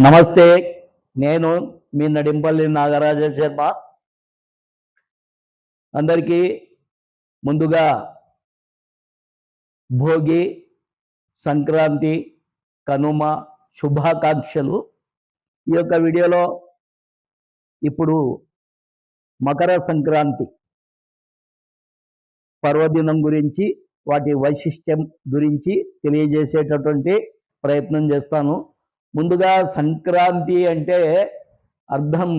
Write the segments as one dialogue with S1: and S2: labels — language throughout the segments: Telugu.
S1: నమస్తే నేను మీ నడింపల్లి నాగరాజ శర్మ అందరికీ ముందుగా భోగి సంక్రాంతి కనుమ శుభాకాంక్షలు. ఈ యొక్క వీడియోలో ఇప్పుడు మకర సంక్రాంతి పర్వదినం గురించి వాటి వైశిష్ట్యం గురించి తెలియజేసేటటువంటి ప్రయత్నం చేస్తాను. ముందుగా సంక్రాంతి అంటే అర్థం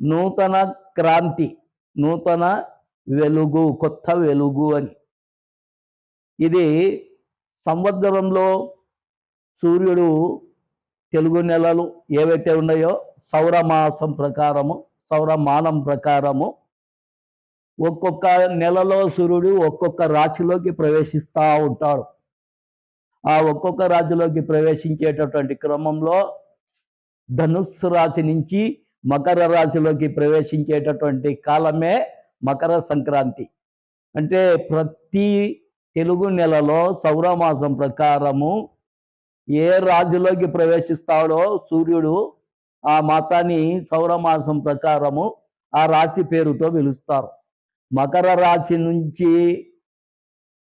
S1: నూతన క్రాంతి నూతన వెలుగు కొత్త వెలుగు అని. ఇది సంవత్సరంలో సూర్యుడు తెలుగు నెలలు ఏవైతే ఉన్నాయో సౌరమాసం ప్రకారము సౌరమానం ప్రకారము ఒక్కొక్క నెలలో సూర్యుడు ఒక్కొక్క రాశిలోకి ప్రవేశిస్తూ ఉంటాడు ఆ ఒక్కొక్క రాశిలోకి ప్రవేశించేటటువంటి క్రమంలో ధనుస్సు రాశి నుంచి మకర రాశిలోకి ప్రవేశించేటటువంటి కాలమే మకర సంక్రాంతి. అంటే ప్రతి తెలుగు నెలలో సౌరమాసం ప్రకారము ఏ రాజులోకి ప్రవేశిస్తాడో సూర్యుడు ఆ మాతాని సౌరమాసం ప్రకారము ఆ రాశి పేరుతో పిలుస్తారు. మకర రాశి నుంచి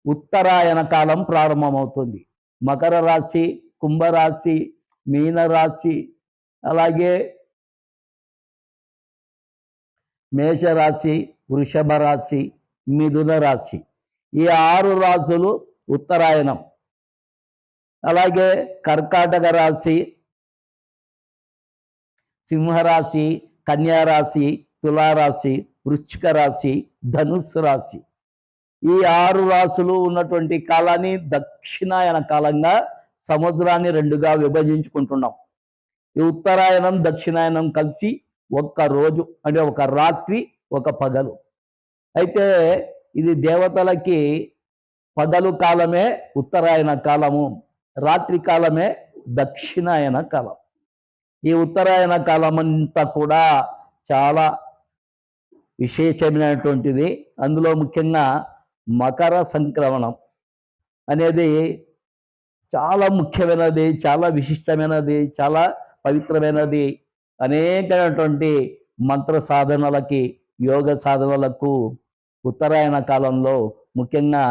S1: ఉత్తరాయణ కాలం ప్రారంభమవుతుంది. మకర రాశి కుంభరాశి మీనరాశి అలాగే మేషరాశి వృషభ రాశి మిథున రాశి. ఈ ఆరు రాశులు ఉత్తరాయణం. అలాగే కర్కాటక రాశి సింహరాశి కన్యారాశి తులారాశి వృశ్చిక రాశి ధనుస్సు రాశి. ఈ ఆరు రాసులు ఉన్నటువంటి కాలాన్ని దక్షిణాయన కాలంగా సముద్రాన్ని రెండుగా విభజించుకుంటున్నాం. ఈ ఉత్తరాయణం దక్షిణాయనం కలిసి ఒక్క రోజు అంటే ఒక రాత్రి ఒక పగలు. అయితే ఇది దేవతలకి పగలు కాలమే ఉత్తరాయణ కాలము రాత్రి కాలమే దక్షిణాయన కాలం. ఈ ఉత్తరాయణ కాలం అంతా కూడా చాలా విశేషమైనటువంటిది. అందులో ముఖ్యంగా మకర సంక్రమణం అనేది చాలా ముఖ్యమైనది చాలా విశిష్టమైనది చాలా పవిత్రమైనది. అనేకమైనటువంటి మంత్ర సాధనలకి యోగ సాధనలకు ఉత్తరాయణ కాలంలో ముఖ్యంగా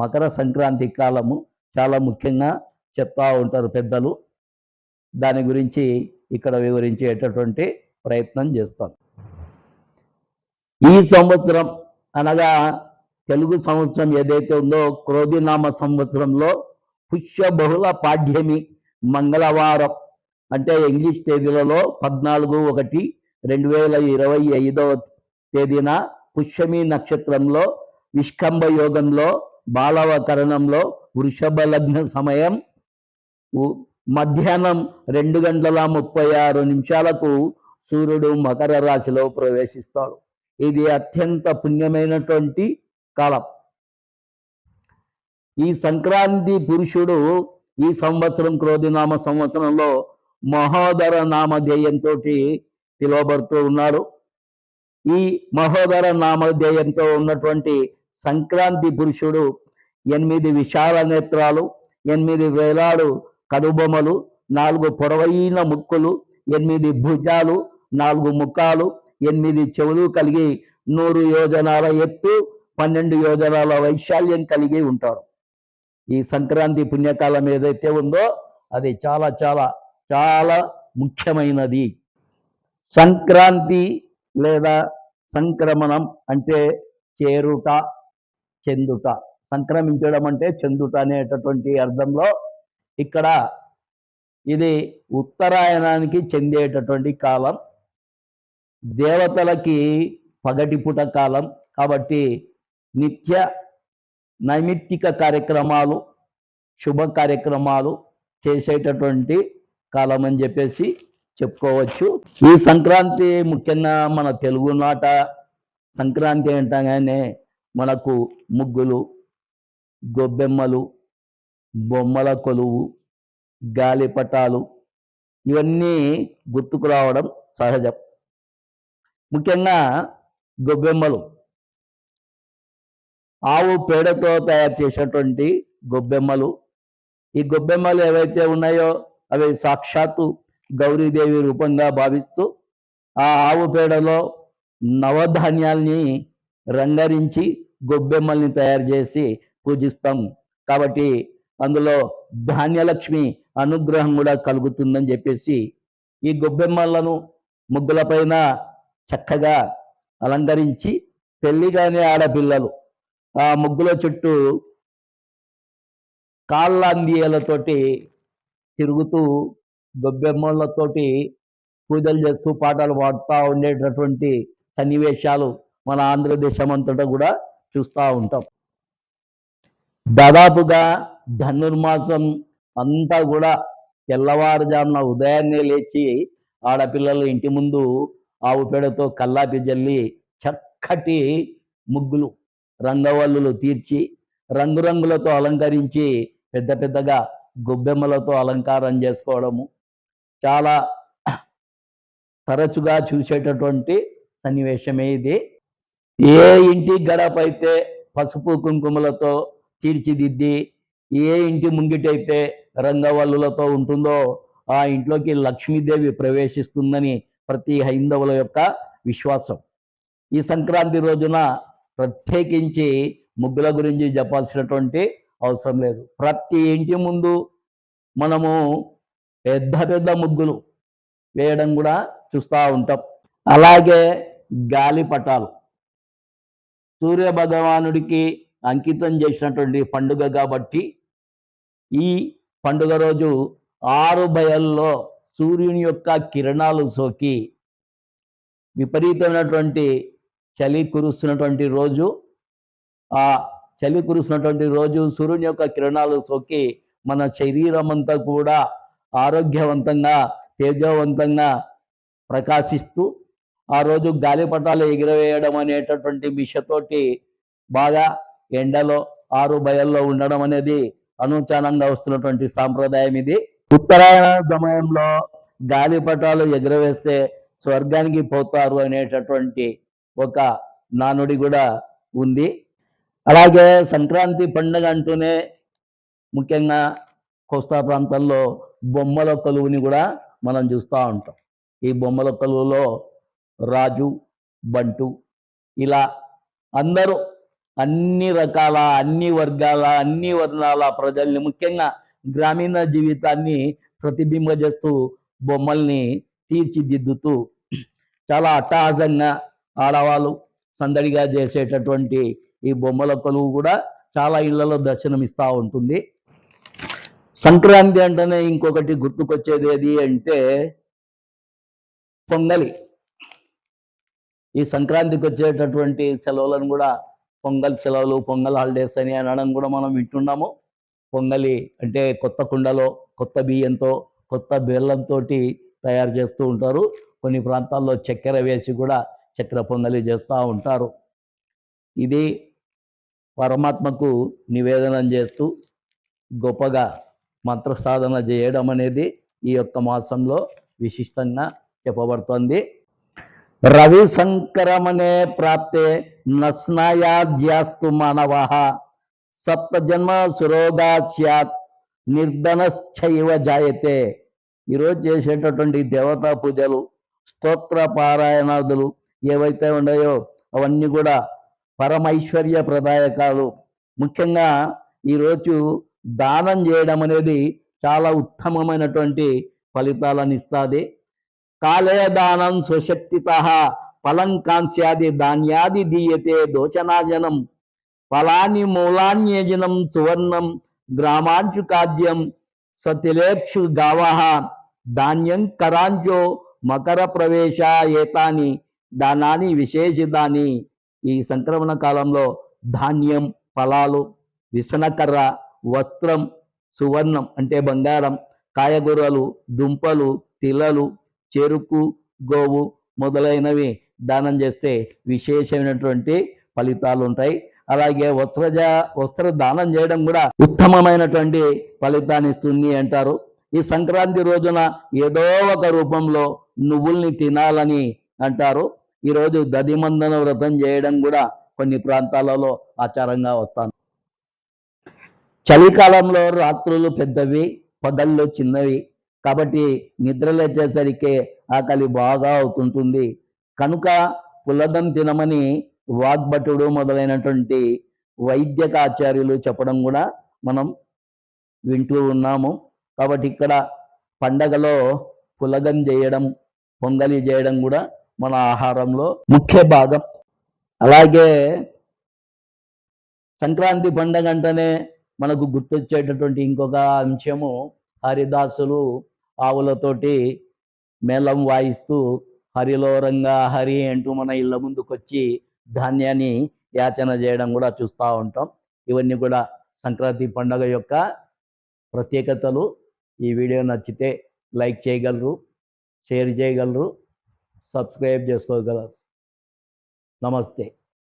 S1: మకర సంక్రాంతి కాలము చాలా ముఖ్యంగా చెప్తా ఉంటారు పెద్దలు. దాని గురించి ఇక్కడ వివరించేటటువంటి ప్రయత్నం చేస్తాను ఈ సంవత్సరం అనగా తెలుగు సంవత్సరం ఏదైతే ఉందో క్రోధినామ సంవత్సరంలో పుష్య బహుళ పాఠ్యమి మంగళవారం అంటే ఇంగ్లీష్ తేదీలలో పద్నాలుగు ఒకటి రెండు వేల ఇరవై ఐదవ తేదీన పుష్యమి నక్షత్రంలో విష్కంభ యోగంలో బాలవకరణంలో వృషభ లగ్న సమయం మధ్యాహ్నం రెండు గంటల ముప్పై ఆరు నిమిషాలకు సూర్యుడు మకర రాశిలో ప్రవేశిస్తాడు. ఇది అత్యంత పుణ్యమైనటువంటి కాలం. ఈ సంక్రాంతి పురుషుడు ఈ సంవత్సరం క్రోధినామ సంవత్సరంలో మహోదర నామధేయంతో పిలువబడుతూ ఉన్నాడు. ఈ మహోదర నామధేయంతో ఉన్నటువంటి సంక్రాంతి పురుషుడు ఎనిమిది విశాల నేత్రాలు ఎనిమిది వేలాడు కనుబొమ్మలు నాలుగు పొడవైన ముక్కులు ఎనిమిది భుజాలు నాలుగు ముఖాలు ఎనిమిది చెవులు కలిగి నూరు యోజనాల ఎత్తు పన్నెండు యోజనాల వైశాల్యం కలిగి ఉంటాడు ఈ సంక్రాంతి పుణ్యకాలం ఏదైతే ఉందో అది చాలా చాలా చాలా ముఖ్యమైనది. సంక్రాంతి లేదా సంక్రమణం అంటే చేరుట చెందుట. సంక్రమించడం అంటే చెందుట అనేటటువంటి అర్థంలో ఇక్కడ ఇది ఉత్తరాయణానికి చెందేటటువంటి కాలం. దేవతలకి పగటిపుట కాలం కాబట్టి నిత్య నైమిత్తిక కార్యక్రమాలు శుభ కార్యక్రమాలు చేసేటటువంటి కాలం అని చెప్పేసి చెప్పుకోవచ్చు. ఈ సంక్రాంతి ముఖ్యంగా మన తెలుగు నాట సంక్రాంతి అంటగానే మనకు ముగ్గులు గొబ్బెమ్మలు బొమ్మల కొలువు గాలిపటాలు ఇవన్నీ గుర్తుకు రావడం సహజం. ముఖ్యంగా గొబ్బెమ్మలు. ఆవు పేడతో తయారు చేసినటువంటి గొబ్బెమ్మలు. ఈ గొబ్బెమ్మలు ఏవైతే ఉన్నాయో అవి సాక్షాత్తు గౌరీదేవి రూపంగా భావిస్తూ ఆ ఆవు పేడలో నవధాన్యాల్ని రంగరించి గొబ్బెమ్మల్ని తయారు చేసి పూజిస్తాం. కాబట్టి అందులో ధాన్యలక్ష్మి అనుగ్రహం కూడా కలుగుతుందని చెప్పేసి ఈ గొబ్బెమ్మలను ముగ్గులపైన చక్కగా అలంకరించి పెళ్ళిగానే ఆడపిల్లలు ఆ ముగ్గుల చుట్టూ కాళ్ళందియలతోటి తిరుగుతూ గొబ్బెమ్మలతోటి పూజలు చేస్తూ పాటలు పాడుతూ ఉండేటటువంటి సన్నివేశాలు మన ఆంధ్రదేశం అంతటా కూడా చూస్తూ ఉంటాం. దాదాపుగా ధనుర్మాసం అంతా కూడా తెల్లవారుజామున ఉదయాన్నే లేచి ఆడపిల్లలు ఇంటి ముందు ఆవు పేడతో కల్లాపి జల్లి చక్కటి ముగ్గులు రంగవల్లులు తీర్చి రంగురంగులతో అలంకరించి పెద్ద పెద్దగా గొబ్బెమ్మలతో అలంకారం చేసుకోవడము. చాలా తరచుగా చూసేటటువంటి సన్నివేశమే ఇది. ఏ ఇంటి గడప అయితే పసుపు కుంకుమలతో తీర్చిదిద్ది ఏ ఇంటి ముంగిటైతే రంగవల్లులతో ఉంటుందో ఆ ఇంట్లోకి లక్ష్మీదేవి ప్రవేశిస్తుందని ప్రతి హైందవుల యొక్క విశ్వాసం. ఈ సంక్రాంతి రోజున ప్రత్యేకించి ముగ్గుల గురించి చెప్పాల్సినటువంటి అవసరం లేదు. ప్రతి ఇంటి ముందు మనము పెద్ద పెద్ద ముగ్గులు వేయడం కూడా చూస్తూ ఉంటాం. అలాగే గాలిపటాలు సూర్య భగవానుడికి అంకితం చేసినటువంటి పండుగ కాబట్టి ఈ పండుగ రోజు ఆరు బయల్లో సూర్యుని యొక్క కిరణాలు సోకి విపరీతమైనటువంటి చలి కురుస్తున్నటువంటి రోజు ఆ చలి కురుస్తున్నటువంటి రోజు సూర్యుని యొక్క కిరణాలు సోకి మన శరీరం అంతా కూడా ఆరోగ్యవంతంగా తేజవంతంగా ప్రకాశిస్తూ ఆ రోజు గాలిపటాలు ఎగిరవేయడం అనేటటువంటి మిషతోటి బాగా ఎండలో ఆరు బయల్లో ఉండడం అనేది అనుచానంగా వస్తున్నటువంటి సాంప్రదాయం ఇది. ఉత్తరాయణ సమయంలో గాలిపటాలు ఎగురవేస్తే స్వర్గానికి పోతారు అనేటటువంటి ఒక నానుడి కూడా ఉంది. అలాగే సంక్రాంతి పండుగ అంటూనే ముఖ్యంగా కోస్తా ప్రాంతాల్లో బొమ్మల కొలువుని కూడా మనం చూస్తూ ఉంటాం. ఈ బొమ్మల కొలువులో రాజు బంటు ఇలా అందరూ అన్ని రకాల అన్ని వర్గాల అన్ని వర్ణాల ప్రజల్ని ముఖ్యంగా గ్రామీణ జీవితాన్ని ప్రతిబింబజేస్తూ బొమ్మల్ని తీర్చిదిద్దుతూ చాలా అట్టహాసంగా ఆడవాళ్ళు సందడిగా చేసేటటువంటి ఈ బొమ్మల కొలువు కూడా చాలా ఇళ్ళలో దర్శనమిస్తూ ఉంటుంది. సంక్రాంతి అంటేనే ఇంకొకటి గుర్తుకొచ్చేది ఏది అంటే పొంగలి. ఈ సంక్రాంతికి వచ్చేటటువంటి సెలవులను కూడా పొంగల్ సెలవులు పొంగల్ హాలిడేస్ అని అనడం కూడా మనం వింటున్నాము. పొంగలి అంటే కొత్త కుండలో కొత్త బియ్యంతో కొత్త బెల్లంతో తయారు చేస్తూ ఉంటారు. కొన్ని ప్రాంతాల్లో చక్కెర వేసి కూడా చక్ర పొందలి చేస్తూ ఉంటారు. ఇది పరమాత్మకు నివేదనం చేస్తూ గొప్పగా మంత్ర సాధన చేయడం అనేది ఈ యొక్క మాసంలో విశిష్టంగా చెప్పబడుతోంది. రవి సంకరమనే ప్రాప్తే నస్నాయాధ్యాస్తు మానవ సప్తజన్మ సురోగా స్యాత్ నిర్ధనశ్చైవ జాయతే. ఈరోజు చేసేటటువంటి దేవతా పూజలు స్తోత్ర పారాయణాదులు ఏవైతే ఉన్నాయో అవన్నీ కూడా పరమైశ్వర్య ప్రదాయకాలు. ముఖ్యంగా ఈరోజు దానం చేయడం అనేది చాలా ఉత్తమమైనటువంటి ఫలితాలను ఇస్తుంది. కాలే దానం స్వశక్తిత ఫలం కాంస్యాది ధాన్యాది దీయతే దోచనాజనం ఫలాన్ని మూలాన్యజనం సువర్ణం గ్రామాంచు కాద్యం సతిలేక్షు గావ ధాన్యం కరాంచో మకర ప్రవేశ ఏతాని దానాని విశేషితాని ఈ సంక్రమణ కాలంలో ధాన్యం ఫలాలు విసనకర్ర వస్త్రం సువర్ణం అంటే బంగారం కాయగూరలు దుంపలు తిలలు చెరుకు గోవు మొదలైనవి దానం చేస్తే విశేషమైనటువంటి ఫలితాలు ఉంటాయి. అలాగే వస్త్రజ వస్త్ర దానం చేయడం కూడా ఉత్తమమైనటువంటి ఫలితాన్ని ఇస్తుంది అంటారు. ఈ సంక్రాంతి రోజున ఏదో ఒక రూపంలో నువ్వుల్ని తినాలని అంటారు. ఈరోజు దదిమందన వ్రతం చేయడం కూడా కొన్ని ప్రాంతాలలో ఆచారంగా వస్తాను. చలికాలంలో రాత్రులు పెద్దవి పొదళ్ళు చిన్నవి. కాబట్టి నిద్రలేచేసరికి ఆకలి బాగా అవుతుంటుంది. కనుక పులదం తినమని వాగ్భటుడు మొదలైనటువంటి వైద్యక ఆచార్యులు చెప్పడం కూడా మనం వింటూ ఉన్నాము. కాబట్టి ఇక్కడ పండగలో పులగం చేయడం పొంగలి చేయడం కూడా మన ఆహారంలో ముఖ్య భాగం. అలాగే సంక్రాంతి పండగ అంటేనే మనకు గుర్తొచ్చేటటువంటి ఇంకొక అంశము హరిదాసులు ఆవులతోటి మేళం వాయిస్తూ హరిలోరంగా హరి అంటూ మన ఇళ్ళ ముందుకొచ్చి ధాన్యాన్ని యాచన చేయడం కూడా చూస్తూ ఉంటాం. ఇవన్నీ కూడా సంక్రాంతి పండగ యొక్క ప్రత్యేకతలు. ఈ వీడియో నచ్చితే లైక్ చేయగలరు షేర్ చేయగలరు. సబ్స్క్రైబ్ చేసుకోగలరు. నమస్తే.